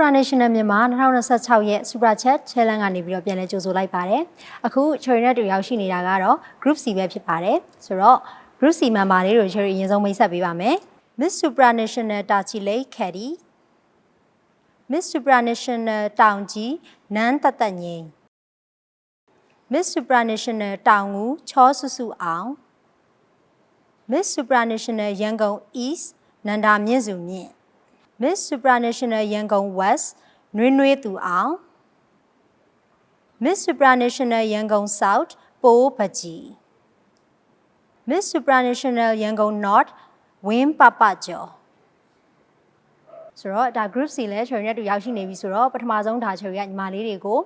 Supranational မြန်မာ2026ရဲ့ Super Chat Challenge ကနေပြီးတော့ပြန်လည်ကြိုဆိုလိုက်ပါတယ်။အခု Cherry နဲ့တူရောက်ရှိနေတာကတော့ Group C ပဲဖြစ်ပါတယ်။ဆိုတော့ Group C member လေးတို့ Cherry အရင်ဆုံးမိတ်ဆက်ပေးပါမယ်။ Miss Supranational တာချီလိတ် Caddy Miss Supranational တောင်ကြီးနန်းတသက်ငိမ့် Miss Supranational တောင်ငူချောစုစုအောင် Miss Supranational ရန်ကုန် East နန္ဒာမြင့်စုမြင့် Miss Supranational ရန်ကုန် West နွေးနွေးသူအောင် Miss Supranational ရန်ကုန် South ပိုးပကြီး Miss Supranational ရန်ကုန် North ဝင်းပပကျော်ဆိုတော့ဒါ group C လဲ cherry နဲ့တူရောက်ရှိနေပြီဆိုတော့ပထမဆုံးဒါ cherry ကညီမလေးတွေကို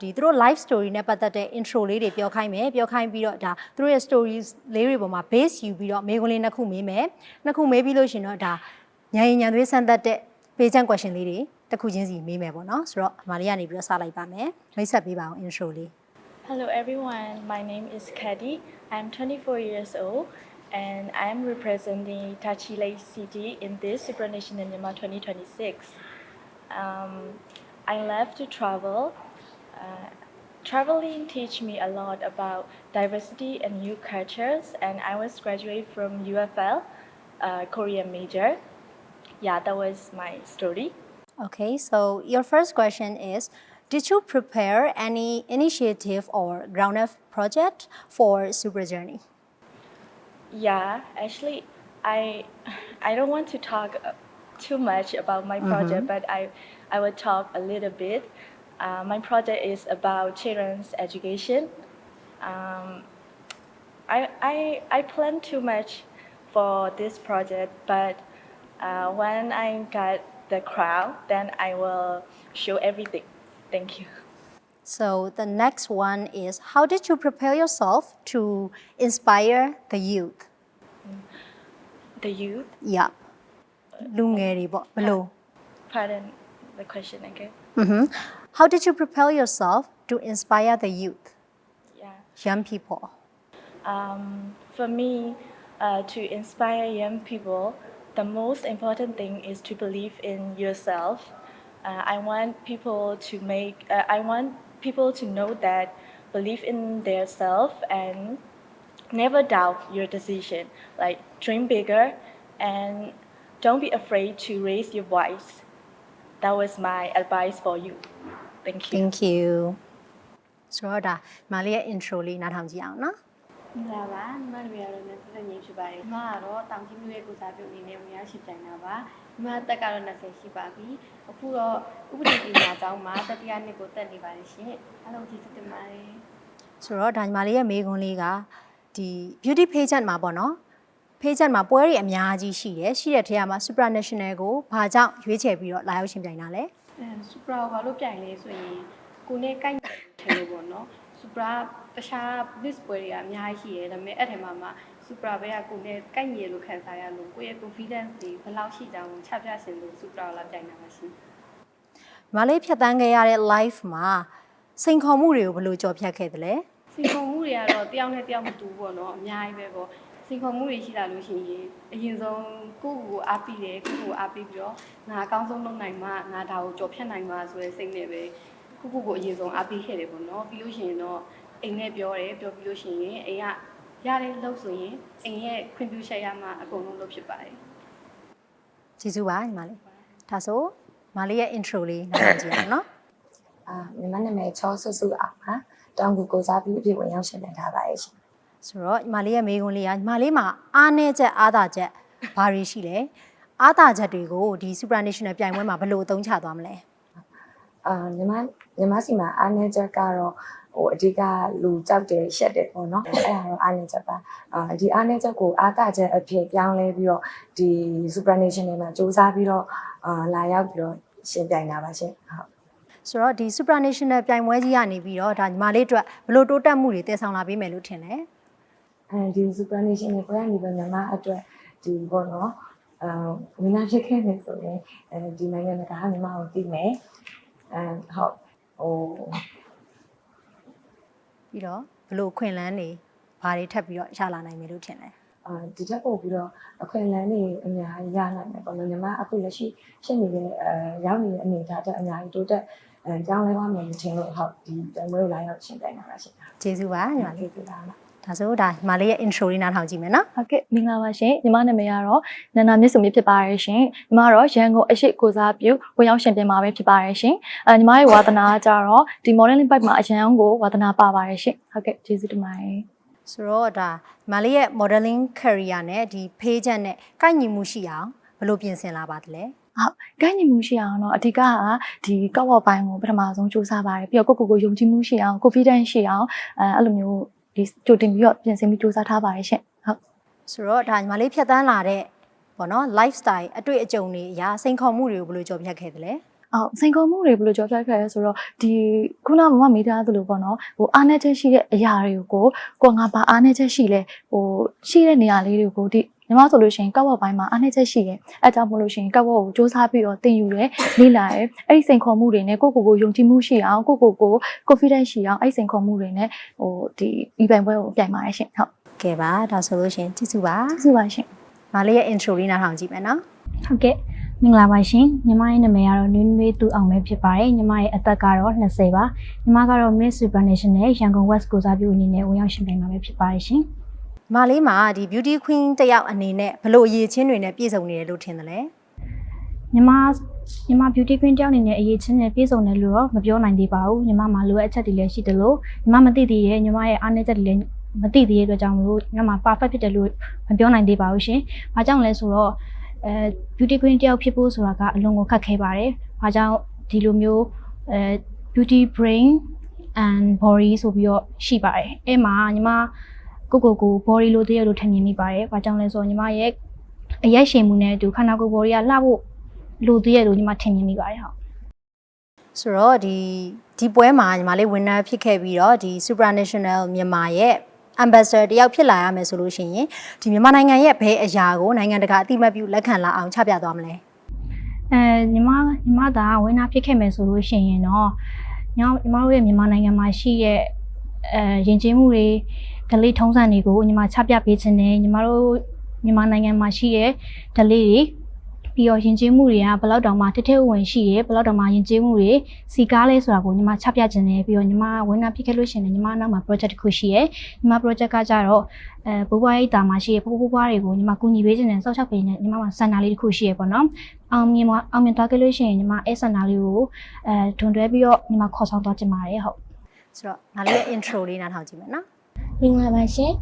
ဒီသူတို့ live story နဲ့ပတ်သက်တဲ့ intro လေးတွေပြောခိုင်းမယ်ပြောခိုင်းပြီးတော့ဒါသူတို့ရဲ့ stories လေးတွေပေါ်မှာ base ယူပြီးတော့မေးခွန်းလေးနှစ်ခုမေးမယ်နှစ်ခုမေးပြီးလို့ရှရင်တော့ဒါ ညရင်ညံသွေးဆန်းသက်တဲ့ page and question လေးတွေတစ်ခုချင်းစီမေးမယ်ပေါ့နော်ဆိုတော့ညီမလေးကနေပြီးတော့စလိုက်ပါမယ်မိတ်ဆက်ပေးပါအောင် intro လေး Hello everyone, my name is Kadi. I'm 24 years old and I'm representing Tachile City in this Supranational Myanmar 2026. Um, I love to travel. Uh, traveling teach me a lot about diversity and new cultures and I was graduate from UFL, uh, Korean major. yeah, that was my story. Okay, so your first question is Did you prepare any initiative or ground up project for Super Journey? Yeah, actually, I I don't want to talk too much about my project, but I I will talk a little bit. Uh, my project is about children's education. Um, I I I plan too much for this project, but uh, when I got the crowd, then I will show everything. Thank you. So the next one is How did you prepare yourself to inspire the youth? The youth. Yup. လူငယ်တွေပေါ့ဘယ်လို့ Pardon the question again. Mhm. How did you prepare yourself to inspire the youth, Yeah. young people? Um, for me, uh, to inspire young people, the most important thing is to believe in yourself. Uh, I want people to make. Uh, I want people to know that believe in their self and never doubt your decision. Like dream bigger and don't be afraid to raise your voice. That was my advice for you. Thank you. Thank you. ဆိုတော့ဒါမလေးရဲ့ intro လေးနားထောင်ကြည့်အောင်နော် မင်္ဂလာပါညီမတို့ရတော့လည်းသက်ငင်းဖြစ်ပါတယ်ညီမကတော့တောင်ကြီးမြို့ရဲ့ကိုစားပြုအနေနဲ့ဝင်ရောက်ရှိကြတာပါညီမတက်ကတော့20ရှိပါပြီအခုတော့ဥပဒေပညာကျောင်းမှာတတိယနှစ်ကိုတက်နေပါတယ်ရှင်အားလုံးကျေးဇူးတင်ပါတယ်ဆိုတော့ဒါညီမလေးရဲ့မေးခွန်းလေးကဒီ beauty pageant မှာပေါ့နော် pageant မှာပွဲတွေအများကြီးရှိတယ်ရှိတဲ့ထဲမှာ supranational ကိုဘာကြောင့်ရွေးချယ်ပြီးတော့လာရောက်ရှင်ပြိုင်တာလဲအဲစူပရာကိုဘာလို့ပြိုင်လဲဆိုရင်ကိုနဲ့ကိုက်ထင်လို့ပေါ့နော် စူပရာတခြား business ပွဲတွေကအများကြီးရှိတယ်ဒါပေမဲ့အဲ့ထဲမှာမှစူပရာဘက်ကကိုနဲ့ကိုက်ရလို့ခံစားရလို့ကိုယ့်ရဲ့ confidence တွေဘယ်လောက်ရှိကြအောင်ချပြရှင်လို့စူပရာကိုလာပြိုင်တာပါရှင်ညီမလေးဖြတ်တန်းခဲ့ရတဲ့ live မှာစိန်ခေါ်မှုတွေကိုဘယ်လိုကြော်ဖြတ်ခဲ့သလဲစင်ခုံမှုတွေကတော့တယောက်နဲ့တယောက်မတူဘူးပေါ့နော်အများကြီးပဲပေါ့စင်ခုံမှုတွေရှိလာလို့ရှိရင်အရင်ဆုံးကိုယ့်ကိုယ်ကိုအားပြီးတယ်ကိုယ့်ကိုယ်ကိုအားပြီးပြီးတော့ငါအကောင်းဆုံးလုပ်နိုင်မှငါဒါကိုကြော်ဖြတ်နိုင်မှဆိုတဲ့စိတ်နဲ့ပဲ ကိုယ့်ကိုယ်ကိုအရင်ဆုံးအားပြီးခဲ့တယ်ပေါ့နော်ပြီးလို့ရှိရင်တော့အိမ်နဲ့ပြောတယ်ပြောပြီးလို့ရှိရင်အိမ်ကရတဲ့လုပ်ဆိုရင်အိမ်ရဲ့ခွင့်ပြုချက်ရမှအကုန်လုံးလုပ်ဖြစ်ပါတယ်ကျေးဇူးပါညီမလေးဒါဆိုညီမလေးရဲ့ intro လေးနားထောင်ကြည့်အောင်နော်အာမြန်မာနာမည်ချောဆူဆူအောင်ပါတောင်ကူကိုစားပြီးအပြည့်ဝင်ရောက်ရှင်နေထားပါရဲ့ရှင်ဆိုတော့ညီမလေးရဲ့မေးခွန်းလေးကညီမလေးမှာအားနည်းချက်အားသာချက်ဘာတွေရှိလဲအားသာချက်တွေကိုဒီ supranational ပြိုင်ပွဲမှာဘယ်လိုအသုံးချသွားမလဲ အာမြန်မာမြန်မာစီမှာအားနေချက်ကတော့ဟိုအဓိကလူကြောက်တယ်ရှက်တယ်ပေါ့နော်အဲ့ဒါတော့အားနေချက်ပါအာဒီအားနေချက်ကိုအားသာချက်အဖြစ်ပြောင်းလဲပြီးတော့ဒီ supranational မှာစူးစမ်းပြီးတော့အာလာရောက်ပြီးတော့ရှင်ပြိုင်တာပါရှင်ဟုတ်ဆိုတော့ဒီ supranational ပြိုင်ပွဲကြီးကနေပြီးတော့ဒါညီမလေးအတွက်ဘယ်လိုတိုးတက်မှုတွေတည်ဆောင်လာပေးမယ်လို့ထင်လဲအဲဒီ supranational ဘရန်ဒီပဲမြန်မာအတွက်ဒီပေါ့နော်အာဝိနာဖြစ်ခဲ့နေဆိုရင်အဲဒီနိုင်ငံတကာကမြန်မာကိုသိမယ် အဲဟုတ်ဟိုပြီးတော့ဘယ်လိုခွင့်လန်းတွေဘာတွေထပ်ပြီးတော့ရလာနိုင်မယ်လို့ထင်လဲအာဒီထက်ပို့ပြီးတော့အခွင့်အလမ်းတွေအများကြီးရနိုင်တယ်ပေါ့နော်ညီမအခုလက်ရှိဖြစ်နေတဲ့အဲရောက်နေတဲ့အနေအထားတက်အများကြီးတိုးတက်အဲကြောင်းလဲသွားမယ်မထင်လို့ဟုတ်ဒီတိုင်ပွဲကိုလာရောက်ရှင်းပြနေတာပါရှင်ကျေးဇူးပါညီမလေးကျေးဇူးပါမ ဒါဆိုဒါညီမလေးရဲ့ intro လေးနားထောင်ကြည့်မယ်နော်ဟုတ်ကဲ့မင်္ဂလာပါရှင်ညီမနာမည်ကတော့နန္နာမြတ်စုမြဖြစ်ပါရရှင်ညီမကတော့ရန်ကုန်အရှိကိုစားပြုဝင်ရောက်ရှင်ပြင်မှာပဲဖြစ်ပါရရှင်အဲညီမရဲ့ဝါသနာကကြတော့ဒီ modeling bike မှာအရန်ကိုဝါသနာပါပါရရှင်ဟုတ်ကဲ့ကျေးဇူးတင်ပါတယ်ဆိုတော့ဒါညီမလေးရဲ့ modeling career နဲ့ဒီ page နဲ့ကိုက်ညီမှုရှိအောင်ဘယ်လိုပြင်ဆင်လာပါသလဲကိုင်းညီမှုရှိအောင်တော့အဓိကကဒီကောက်ဝက်ပိုင်းကိုပထမဆုံးစူးစမ်းပါတယ်ပြီးတော့ကိုယ့်ကိုယ်ကိုယုံကြည်မှုရှိအောင် confidence ရှိအောင်အဲအဲ့လိုမျိုး ဒီကြိုတင်ပြီးတော့ပြင်ဆင်ပြီးစူးစမ်းထားပါတယ်ရှင်ဟုတ်ဆိုတော့ဒါညီမလေးဖြတ်တန်းလာတဲ့ပေါ့နော် lifestyle အတွေ့အကြုံတွေအရာစိန်ခေါ်မှုတွေကိုဘယ်လိုကြော်ဖြတ်ခဲ့သလဲအော်စိန်ခေါ်မှုတွေဘယ်လိုကြော်ဖြတ်ခဲ့လဲဆိုတော့ဒီခုနကမမမေးထားသလိုပေါ့နော်ဟိုအားနေချက်ရှိတဲ့အရာတွေကိုကိုယ်ငါပါအားနေချက်ရှိလဲဟိုရှိတဲ့နေရာလေးတွေကိုဒီ ညီမဆိုလို့ရှိရင်ကောက်ဝက်ပိုင်းမှာအားနေချက်ရှိတယ်အဲဒါကြောင့်မို့လို့ရှိရင်ကောက်ဝက်ကိုစူးစမ်းပြီးတော့သင်ယူရဲလေ့လာရဲအဲ့ဒီစိန်ခေါ်မှုတွေနဲ့ကိုယ့်ကိုယ်ကိုယုံကြည်မှုရှိအောင်ကိုယ့်ကိုယ်ကို confidence ရှိအောင်အဲ့ဒီစိန်ခေါ်မှုတွေနဲ့ဟိုဒီဤပိုင်ပွဲကိုပြိုင်ပါတယ်ရှင်ဟုတ်ကဲပါဒါဆိုလို့ရှရင်ကျေးဇူးပါကျေးဇူးပါရှင်ညီမလေးရဲ့ intro လေးနားထောင်ကြည့်မယ်နော်ဟုတ်ကဲ့မင်္ဂလာပါရှင်ညီမရဲ့နာမည်ကတော့နွေးနွေးသူအောင်ပဲဖြစ်ပါတယ်ညီမရဲ့အသက်ကတော့20ပါညီမကတော့ Miss Supranational ရန်ကုန် West ကိုစားပြုအနေနဲ့ဝင်ရောက်ရှင်ပြိုင်မှာပဲဖြစ်ပါတယ်ရှင်ညီ မလေးမှာဒီ beauty queen တစ်ယောက်အနေနဲ့ဘယ်လိုအရေးချင်းတွေနဲ့ပြည့်စုံနေတယ်လို့ထင်တယ်လဲညီမညီမ beauty queen တယောက်အနေနဲ့အရေးချင်းနဲ့ပြည့်စုံတယ်လို့တော့မပြောနိုင်သေးပါဘူးညီမမှာလိုအပ်ချက်တွေလည်းရှိတယ်လို့ညီမမသိသေးရဲ့ညီမရဲ့အားနည်းချက်တွေလည်းမသိသေးတဲ့အတွက်ကြောင့်မလို့ညီမ perfect ဖြစ်တယ်လို့မပြောနိုင်သေးပါဘူးရှင်။ဘာကြောင့်လဲဆိုတော့အဲ beauty queen တယောက်ဖြစ်ဖို့ဆိုတာကအလွန်ကိုခက်ခဲပါတယ်။ဘာကြောင့်ဒီလိုမျိုးအဲ beauty brain and body ဆိုပြီးတော့ရှိပါတယ်။အဲ့မှာညီမ ကိုကိုကို body လို့တည်းရလို့ထင်မြင်မိပါတယ်။ဘာကြောင့်လဲဆိုတော့ညီမရဲ့အရက်ရှင်မှုနဲ့အတူခန္ဓာကိုယ် body ကလှဖို့လို့တည်းရလို့ညီမထင်မြင်မိပါတယ်ဟုတ်ဆိုတော့ဒီဒီပွဲမှာညီမလေး winner ဖြစ်ခဲ့ပြီးတော့ဒီ supranational မြန်မာရဲ့ ambassador တယောက်ဖြစ်လာရမယ်ဆိုလို့ရှိရင်ဒီမြန်မာနိုင်ငံရဲ့ဘယ်အရာကိုနိုင်ငံတကာအတိအမှတ်ပြုလက်ခံလာအောင်ချပြသွားမလဲအဲညီမညီမသာဝင်းနာဖြစ်ခဲ့မယ်ဆိုလို့ရှိရင်တော့ညီမညီမတို့ရဲ့မြန်မာနိုင်ငံမှာရှိရဲ့ အဲယဉ်ကျေးမှုတွေဒလေးထုံးစံတွေကိုညီမချပြပေးခြင်းနဲ့ညီမတို့မြန်မာနိုင်ငံမှာရှိရဲ့ဒလေးတွေပြီးတော့ယဉ်ကျေးမှုတွေကဘယ်လောက်တောင်မှတစ်ထက်ဝင်ရှိရဲဘယ်လောက်တောင်မှယဉ်ကျေးမှုတွေစီကားလဲဆိုတာကိုညီမချပြခြင်းနဲ့ပြီးတော့ညီမဝင်းနာဖြစ်ခဲ့လို့ရှိရင်လည်းညီမနောက်မှာ project တစ်ခုရှိရဲညီမ project ကကြတော့အဲဘိုးဘွားရိတ်တာမှာရှိရဲဘိုးဘိုးဘွားတွေကိုညီမကူညီပေးခြင်းနဲ့စောက်ချောက်ပေးခြင်းနဲ့ညီမမှာစန္ဒာလေးတစ်ခုရှိရဲပေါ့နော်အောင်မြင်မအောင်မြင်သွားခဲ့လို့ရှိရင်ညီမအဲဆန္ဒလေးကိုအဲဒွန်တွဲပြီးတော့ညီမခေါ်ဆောင်သွားခြင်းပါတယ်ဟုတ် ဆိုတော့ညီမလေးရဲ့ intro လေးနားထောင်ကြည့်မယ်နော်မင်္ဂလာပါရှင်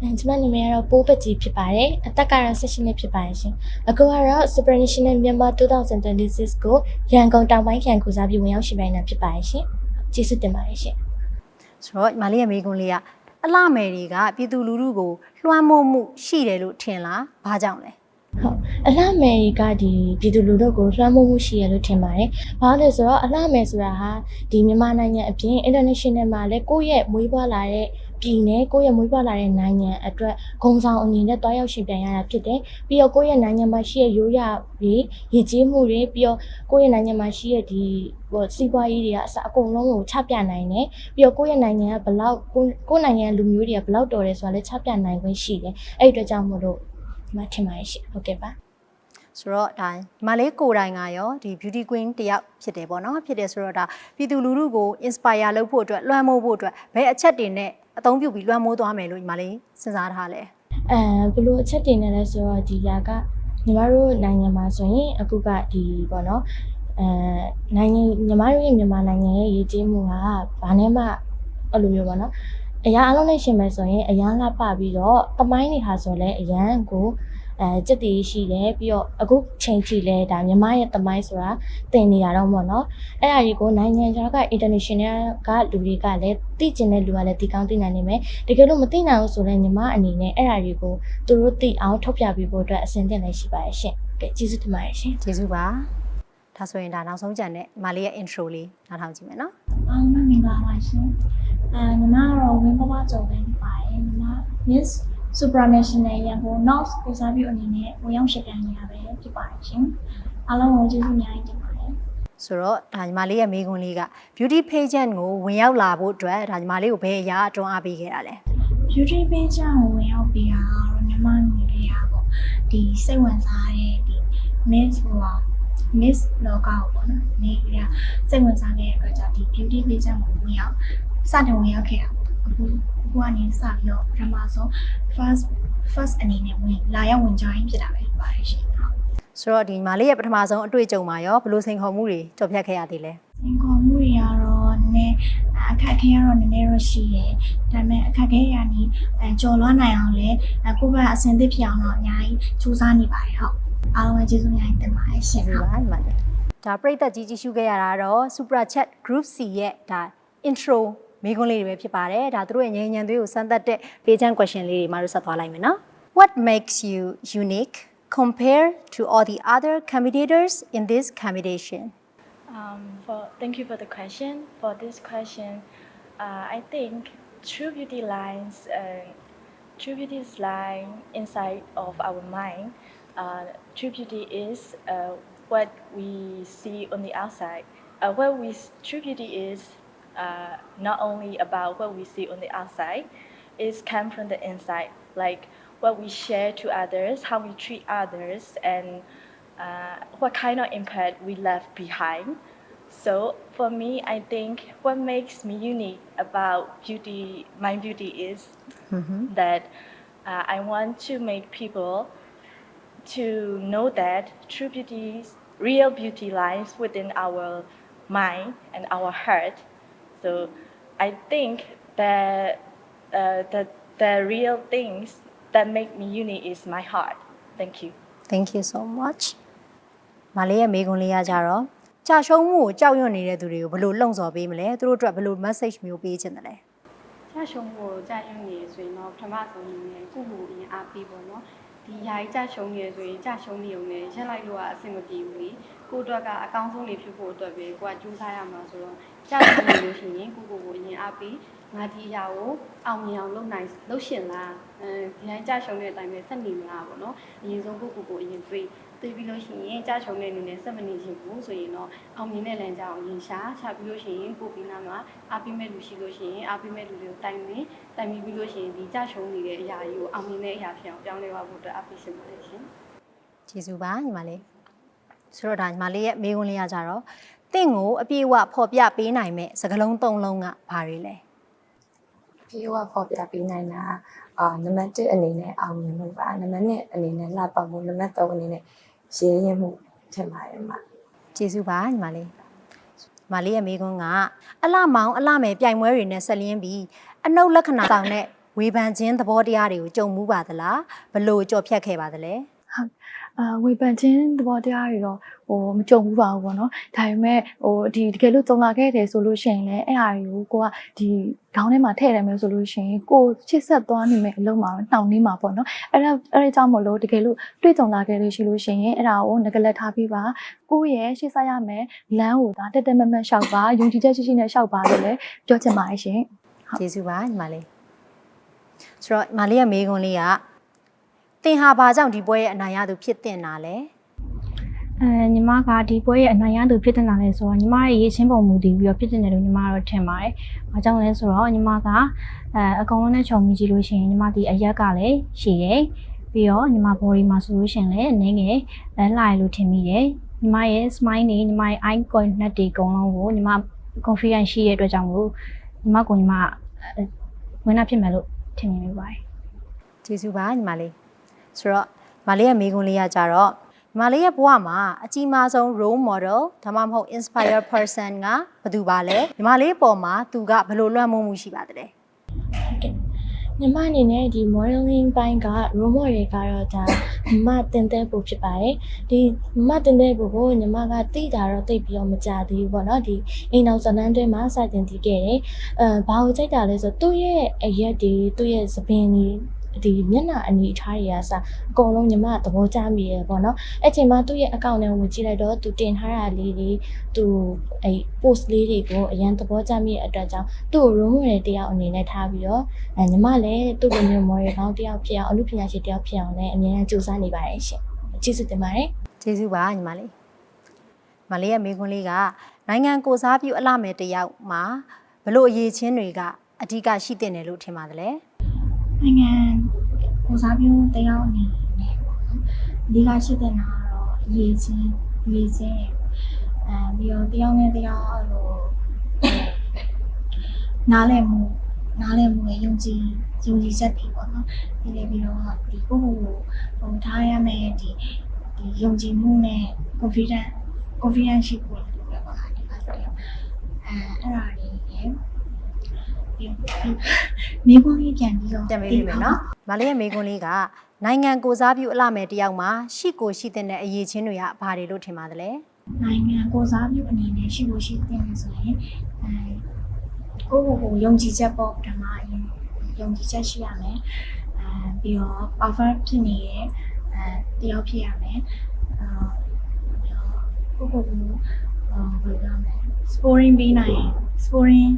အဲကျွန်မနာမည်ကတော့ပိုးပကြီးဖြစ်ပါတယ်အသက်ကတော့16နှစ်ဖြစ်ပါတယ်ရှင်အခုကတော့ Supranational Myanmar 2026ကိုရန်ကုန်တောင်ပိုင်းခရိုင်ကိုစားပြုဝင်ရောက်ရှိပိုင်းတာဖြစ်ပါတယ်ရှင်ကျေးဇူးတင်ပါတယ်ရှင်ဆိုတော့ညီမလေးရဲ့မိကွန်းလေးကအလှမယ်တွေကပြည်သူလူထုကိုလွှမ်းမိုးမှုရှိတယ်လို့ထင်လားဘာကြောင့်လဲ ဟုတ်အလှမယ်ကဒီပြည်သူလူထုကိုလွှမ်းမိုးမှုရှိရလို့ထင်ပါတယ်ဘာလို့လဲဆိုတော့အလှမယ်ဆိုတာဟာဒီမြန်မာနိုင်ငံအပြင် international မှာလည်းကိုယ့်ရဲ့မွေးဖွားလာတဲ့ပြည်နယ်ကိုယ့်ရဲ့မွေးဖွားလာတဲ့နိုင်ငံအတွက်ဂုံဆောင်အနေနဲ့တွားရောက်ရှင်ပြန်ရတာဖြစ်တယ်ပြီးတော့ကိုယ့်ရဲ့နိုင်ငံမှာရှိတဲ့ရိုးရာတွေရည်ကြီးမှုတွေပြီးတော့ကိုယ့်ရဲ့နိုင်ငံမှာရှိတဲ့ဒီဟိုစီးပွားရေးတွေကအစအကုန်လုံးကိုချပြနိုင်တယ်ပြီးတော့ကိုယ့်ရဲ့နိုင်ငံကဘလောက်ကိုယ့်ကိုယ့်နိုင်ငံလူမျိုးတွေကဘလောက်တော်တယ်ဆိုတာလည်းချပြနိုင်ခွင့်ရှိတယ်အဲ့ဒီအတွက်ကြောင့်မို့လို့ဒီ မှာထင်ပါတယ်ရှင်ဟုတ်ကဲ့ပါဆိုတော့ဒါညီမလေးကိုယ်တိုင်ကရောဒီ beauty queen တယောက်ဖြစ်တယ်ပေါ့နော်ဖြစ်တယ်ဆိုတော့ဒါပြည်သူလူထုကို inspire လုပ်ဖို့အတွက်လွှမ်းမိုးဖို့အတွက်ဘယ်အချက်တွေနဲ့အသုံးပြုပြီးလွှမ်းမိုးသွားမယ်လို့ညီမလေးစဉ်းစားထားလဲအဲဘယ်လိုအချက်တင်နေလဲဆိုတော့ဒီຢာကညီမတို့နိုင်ငံမှာဆိုရင်အခုကဒီပေါ့နော်အဲနိုင်ငံညီမတို့ရဲ့မြန်မာနိုင်ငံရဲ့ရည်ကြီးမှုကဘာနဲ့မှအဲ့လိုမျိုးပေါ့နော် အရာအလုံးနဲ့ရှင်မယ်ဆိုရင်အရန်လှပပြီးတော့တမိုင်းတွေဟာဆိုလဲအရန်ကိုအဲစက်တီရှိတယ်ပြီးတော့အခုချိန်ထိလဲဒါမြန်မာရဲ့တမိုင်းဆိုတာတင်နေရတော့ပေါ့နော်အဲ့ဒါကြီးကိုနိုင်ငံခြားက international ကလူတွေကလည်းသိကျင်တဲ့လူကလည်းဒီကောင်းသိနိုင်နေမယ်တကယ်လို့မသိနိုင်ဘူးဆိုရင်ညီမအနေနဲ့အဲ့ဓာတွေကိုသူတို့သိအောင်ထုတ်ပြပေးဖို့အတွက်အစဉ်သင့်လည်းရှိပါရဲ့ရှင်။ကဲကျေးဇူးတင်ပါတယ်ရှင်ကျေးဇူးပါဒါဆိုရင်ဒါနောက်ဆုံးကြံတဲ့ညီမလေးရဲ့ intro လေးနားထောင်ကြည့်မယ်နော်အားလုံးမင်္ဂလာပါရှင်။ အဲညီမကတော့ဝင်းပပကျော်ပဲဖြစ်ပါတယ်။ညီမ Miss Supranational ရန်ကုန် North ကိုစားပြုအနေနဲ့ဝင်ရောက်ရှင်းပြနေရပဲဖြစ်ပါတယ်ရှင်။အားလုံးကိုကျေးဇူးအများကြီးတင်ပါတယ်။ဆိုတော့ဒါညီမလေးရဲ့မိကွန်းလေးက beauty pageant ကိုဝင်ရောက်လာဖို့အတွက်ဒါညီမလေးကိုဘယ်အရာအတွန်းအားပေးခဲ့တာလဲ beauty page ကိုဝင်ရောက်ပြီးတာကတော့ညီမမငယ်လေးဟာပေါ့ဒီစိတ်ဝင်စားတဲ့ဒီ miss ဟိုဟာ miss လောကကိုပေါ့နော်နေကစိတ်ဝင်စားခဲ့တဲ့အတွက်ကြောင့်ဒီ beauty pageant ကိုဝင်ရောက် စတင်ဝင်ရောက်ခဲ့တာပေါ့အခုအခုကနေစပြီးတော့ပထမဆုံး first first အနေနဲ့ဝင်လာရောက်ဝင် join ဖြစ်တာပဲဖြစ်ပါတယ်ရှင်ဟုတ်ဆိုတော့ဒီညီမလေးရဲ့ပထမဆုံးအတွေ့အကြုံမှာရောဘယ်လိုစိန်ခေါ်မှုတွေကြော်ဖြတ်ခဲ့ရသေးလဲစင်ကောမှုတွေကတော့နည်းနည်းအခက်အခဲကတော့နည်းနည်းတော့ရှိတယ်ဒါပေမဲ့အခက်အခဲရနေအဲကြော်လွှားနိုင်အောင်လဲအခုဘက်အဆင်သစ်ဖြစ်အောင်တော့အများကြီးစူးစမ်းနေပါတယ်ဟုတ်အားလုံးပဲကျေးဇူးအများကြီးတင်ပါတယ်ရှင်ဒီဟုတ်ပါညီမလေးဒါပရိသတ်ကြီးကြည့်ရှုခဲ့ရတာတော့ Super Chat Group C ရဲ့ဒါ intro မိကွန်းလေးတွေပဲဖြစ်ပါတယ်ဒါသူတို့ရဲ့ငြိမ်းချမ်းသွေးကိုစမ်းသပ်တဲ့ pageant question လေးတွေမှာတို့ဆက်သွားလိုက်မယ်နော် What makes you unique compared to all the other competitors in this competition Um, for thank you for the question. For this question, uh, I think true beauty lies uh, true beauty is lying inside of our mind. Uh, true beauty is uh, what we see on the outside. Uh, what we s- true beauty is uh, not only about what we see on the outside. It's come from the inside, like what we share to others, how we treat others, and uh, what kind of impact we left behind. So for me, I think what makes me unique about beauty, my beauty is that uh, I want to make people to know that true beauty, real beauty lies within our mind and our heart. So I think that uh, the, the real things that make me unique is my heart. Thank you. Thank you so much မလေးရဲ့မိကွန်းလေးရကြတော့ကြာရှုံးမှုကိုကြောက်ရွံ့နေတဲ့သူတွေကိုဘယ်လိုလှုံ့ဆော်ပေးမလဲသူတို့အတွက်ဘယ်လို message မျိုးပေးချင်တယ်လဲကြရှုံးကိုကြာရုံနေဆိုရင်တော့ပထမဆုံးအနေနဲ့ကိုယ့်ကိုယ်အရင်အားပေးပေါ့နော် ဒီຢာကြီးကြာရှုံးနေဆိုရင်ကြာရှုံးနေုံနဲ့ရက်လိုက်လို့ကအဆင်မပြေဘူးလေကိုယ့်အတွက်ကအကောင်းဆုံးနေဖြစ်ဖို့အတွက်ပဲကိုကကြိုးစားရမှာဆိုတော့ကြာရှုံးနေလို့ရှိရင်ကိုယ့်ကိုယ်ကိုအရင်အားပေးငါဒီຢာကိုအောင်မြင်အောင်လုပ်နိုင်လုပ်ရှင်လားအဲဒီတိုင်းကြာရှုံးတဲ့အတိုင်းပဲဆက်နေမလားပေါ့နော်အရင်ဆုံးကိုယ့်ကိုယ်ကိုအရင်တွေး တွေးပြီးလို့ရှိရင်ကြာရှုံးတဲ့အနေနဲ့ဆက်မနေချင်ဘူးဆိုရင်တော့အောင်မြင်တဲ့လမ်းကြောင်းအရင်ရှာရှာပြီးလို့ရှိရင်ကိုယ်ပြီးနာမှာအားပေးမဲ့လူရှိလို့ရှိရင်အားပေးမဲ့လူတွေကိုတိုင်နေတိုင်ပြီးပြီးလို့ရှိရင်ဒီကြာရှုံးနေတဲ့အရာကြီးကိုအောင်မြင်တဲ့အရာဖြစ်အောင်ပြောင်းလဲသွားဖို့အတွက်အားပေးရှင်ပါတယ်ရှင်ကျေးဇူးပါညီမလေးဆိုတော့ဒါညီမလေးရဲ့မိကွန်းလေးရကြတော့တင့်ကိုအပြည့်အဝဖော်ပြပေးနိုင်မဲ့စကလုံးသုံးလုံးကဘာတွေလဲပြေဝဖော်ပြပေးနိုင်တာအာနံပါတ်1အနေနဲ့အောင်မြင်မှုပါနံပါတ်2အနေနဲ့လှပမှုနံပါတ်3အနေနဲ့ ရဲရင်မှုထင်ပါတယ်မှာကျေးဇူးပါညီမလေးညီမလေးရဲ့မိကွန်းကအလှမောင်အလှမယ်ပြိုင်ပွဲတွေနဲ့ဆက်လျင်းပြီးအနုလက္ခဏာဆောင်တဲ့ဝေဖန်ခြင်းသဘောတရားတွေကိုကြုံမှုပါသလားဘယ်လို့ကြော်ဖြတ်ခဲ့ပါသလဲ အာဝေဖန်ခြင်းသဘောတရားတွေတော့ဟိုမကြုံဘူးပါဘူးပေါ့နော်ဒါပေမဲ့ဟိုဒီတကယ်လို့ကြုံလာခဲ့တယ်ဆိုလို့ရှိရင်လည်းအဲ့အရာတွေကိုကိုကဒီခေါင်းထဲမှာထည့်ရမယ်ဆိုလို့ရှိရင်ကိုချစ်ဆက်သွားနိုင်မယ်အလုံးမှာနှောင့်နှေးမှာပေါ့နော်အဲ့ဒါအဲ့ဒါကြောင့်မလို့တကယ်လို့တွေ့ကြုံလာခဲ့လို့ရှိလို့ရှိရင်အဲ့ဒါကိုငကလက်ထားပြီးပါကိုယ့်ရဲ့ရှေ့ဆက်ရမယ်လမ်းကိုဒါတက်တက်မတ်မတ်ရှောက်ပါယုံကြည်ချက်ရှိရှိနဲ့ရှောက်ပါလို့လည်းပြောချင်ပါတယ်ရှင်ကျေးဇူးပါညီမလေးဆိုတော့ညီမလေးရဲ့မိကွန်းလေးက တင်ဟာဘာကြောင့်ဒီပွဲရဲ့အနိုင်ရသူဖြစ်တင်တာလဲအဲညီမကဒီပွဲရဲ့အနိုင်ရသူဖြစ်တင်လာလဲဆိုတော့ညီမရဲ့ရေးချင်းပုံမူတည်ပြီးတော့ဖြစ်တင်တယ်လို့ညီမကတော့ထင်ပါတယ်။ဘာကြောင့်လဲဆိုတော့ညီမကအဲအကောင်လုံးနဲ့ခြုံမိကြည့်လို့ရှိရင်ညီမဒီအရက်ကလည်းရှည်တယ်။ပြီးတော့ညီမ body မှာဆိုလို့ရှိရင်လည်းအနေငယ်အဲလှရလို့ထင်မိတယ်။ညီမရဲ့ smile နေညီမရဲ့ eye contact တွေအကုန်လုံးကိုညီမ confidence ရှိတဲ့အတွက်ကြောင့်မို့ညီမကိုညီမအဲဝင်လာဖြစ်မယ်လို့ထင်နေမိပါတယ်။ကျေးဇူးပါညီမလေး ဆိုတော့ညီမလေးရဲ့မိကွန်းလေးကကြတော့ညီမလေးရဲ့ဘဝမှာအကြီးမားဆုံး role model ဒါမှမဟုတ် inspire person ကဘယ်သူပါလဲညီမလေးပေါ်မှာသူကဘယ်လိုလွှမ်းမိုးမှုရှိပါသလဲညီမအနေနဲ့ဒီ modeling ဘိုင်းက role model တွေကတော့ဒါညီမတင်တဲ့ပုံဖြစ်ပါတယ်ဒီညီမတင်တဲ့ပုံကိုညီမကသိတာတော့သိပြီးတော့မကြသေးဘူးပေါ့နော်ဒီအိမ်အောင်ဇလန်းတွဲမှာစတင်တည်ခဲ့တယ်အဲဘာကိုကြိုက်တာလဲဆိုသူ့ရဲ့အရက်တွေသူ့ရဲ့သပင်တွေ ဒီမျက်နှာအနေအထားတွေကစအကုန်လုံးညီမသဘောကျမိရပေါ့နော်အဲ့ချိန်မှာသူ့ရဲ့အကောင့်ထဲဝင်ကြည့်လိုက်တော့သူတင်ထားတာလေးတွေသူအဲ့ post လေးတွေကိုအရန်သဘောကျမိတဲ့အတွက်ကြောင့်သူ့ကို role model တယောက်အနေနဲ့ထားပြီးတော့အဲညီမလည်းသူ့လိုမျိုးမော်ရယ်ကောင်းတစ်ယောက်ဖြစ်အောင်အမှုပညာရှင်တစ်ယောက်ဖြစ်အောင်လည်းအများကြီးကြိုးစားနေပါတယ်ရှင်ကျေးဇူးတင်ပါတယ်ကျေးဇူးပါညီမလေးညီမလေးရဲ့မိကွန်းလေးကနိုင်ငံကိုစားပြုအလှမယ်တစ်ယောက်မှာဘယ်လို့အရေးချင်းတွေကအဓိကရှိတင်တယ်လို့ထင်ပါသလဲနိုင်ငံဟို ကိုစားပြုတယောက်အနေနဲ့ပေါ့နော်အဓိကရှိတဲ့နာကတော့အရေးချင်းအရေးချင်းအဲပြီးတော့တယောက်နဲ့တယောက်အဲ့လိုနားလည်မှုနားလည်မှုနဲ့ယုံကြည်ယုံကြည်ချက်တွေပေါ့နော်ဒီလေပြီးတော့ဒီကိုယ့်ကိုယ်ကိုဟိုထားရမယ်ဒီဒီယုံကြည်မှုနဲ့ confident confidence ရှိဖို့လိုပဲပေါ့အဓိကဆိုတော့အဲအဲ့ဒါလေးရယ် ပြီးတော့မိဘလေးပြန်ပြီးတော့ပြန်ပေးပြီမယ်နော်။မလေးရဲ့မိကွန်းလေးကနိုင်ငံကိုစားပြုအလှမယ်တယောက်မှာရှိကိုရှိတဲ့အရေးချင်းတွေကဘာတွေလို့ထင်ပါသလဲနိုင်ငံကိုစားပြုအနေနဲ့ရှိဖို့ရှိတဲ့ဆိုရင်အဲကိုယ့်ကိုယ်ကိုယုံကြည်ချက်ပေါ့ပထမအရင်ယုံကြည်ချက်ရှိရမယ်အဲပြီးတော့ perfect ဖြစ်နေရဲ့အဲတယောက်ဖြစ်ရမယ်အဲကိုယ့်ကိုယ်ကိုအာဘယ်လိုလဲ scoring ပေးနိုင် scoring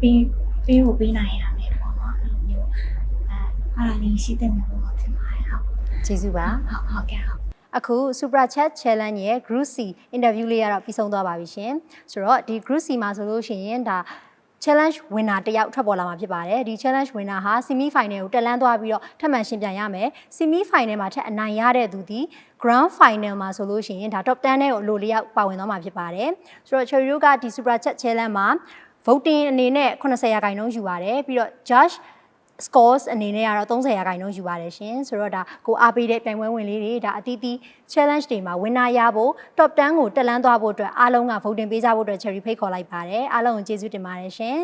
ပေး ပေးဖို့ပေးနိုင်ရမယ်ပေါ့နော်အဲ့လိုမျိုးအဲအားလေးရှိတဲ့မျိုးတော့ထင်ပါတယ်ဟုတ်။ကျေးဇူးပါဟုတ်ဟုတ်ကဲ့ဟုတ်။အခု Super Chat Challenge ရဲ့ Group C interview လေးကတော့ပြီးဆုံးသွားပါပြီရှင်။ဆိုတော့ဒီ Group C မှာဆိုလို့ရှိရင်ဒါ challenge winner တယောက်ထွက်ပေါ်လာမှာဖြစ်ပါတယ်ဒီ challenge winner ဟာ semi final ကိုတက်လန်းသွားပြီးတော့ထပ်မံရှင်ပြန်ရမယ် semi final မှာထက်အနိုင်ရတဲ့သူဒီ grand final မှာဆိုလို့ရှိရင်ဒါ top 10နဲ့ကိုအလိုလျောက်ပါဝင်သွားမှာဖြစ်ပါတယ်ဆိုတော့ cherry တို့ကဒီ super chat challenge မှာ voting အနေနဲ့80ရာခိုင်နှုန်းယူပါတယ်ပြီးတော့ judge scores အနေနဲ့ကတော့30ရာခိုင်နှုန်းယူပါတယ်ရှင်ဆိုတော့ဒါကိုအားပေးတဲ့ပြိုင်ပွဲဝင်လေးတွေဒါအတီးတီး challenge တွေမှာ winner ရဖို့ top 10ကိုတက်လန်းသွားဖို့အတွက်အားလုံးက voting ပေးကြဖို့အတွက် cherry ဖိတ်ခေါ်လိုက်ပါတယ်အားလုံးကိုကျေးဇူးတင်ပါတယ်ရှင်